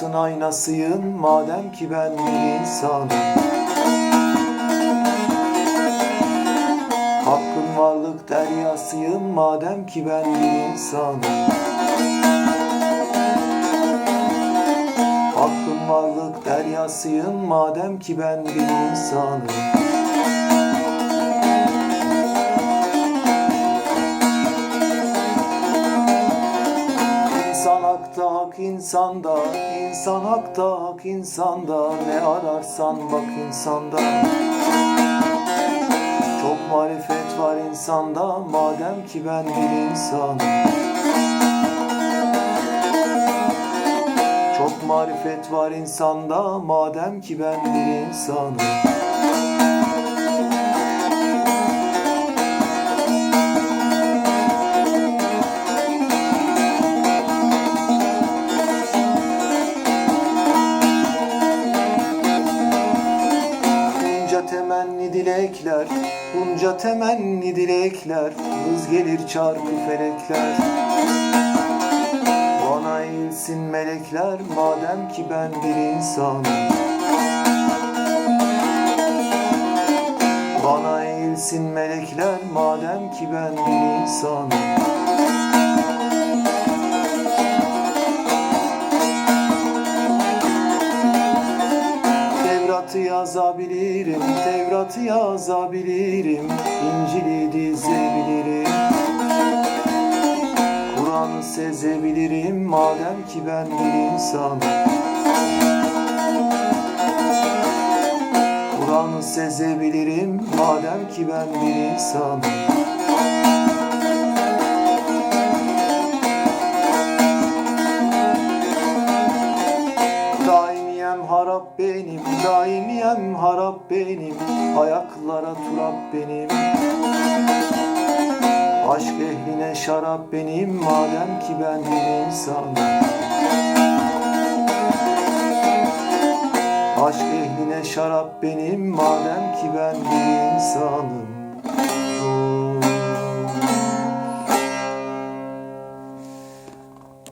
Hayatın aynasıyım. Madem ki ben bir insanım. Hakkın varlık deryasıyım. Madem ki ben bir insanım. Hakkın varlık deryasıyım. Madem ki ben bir insanım hakta hak insanda insan hakta hak insanda. Ne ararsan bak insanda. Çok marifet var insanda madem ki ben bir insanım. Çok marifet var insanda madem ki ben bir insanım Bunca temenni dilekler, bunca temenni dilekler Hız gelir çarkı felekler. Bana eğilsin melekler madem ki ben bir insanım. Bana eğilsin melekler madem ki ben bir insanım yazabilirim, Tevrat'ı yazabilirim, İncil'i dizebilirim. Kur'an'ı sezebilirim madem ki ben bir insanım. Kur'an'ı sezebilirim madem ki ben bir insanım. Harap benim, daimiyem harap benim Ayaklara turap benim. Aşk ehline şarap benim Madem ki ben bir insanım. Aşk ehline şarap benim Madem ki ben bir insanım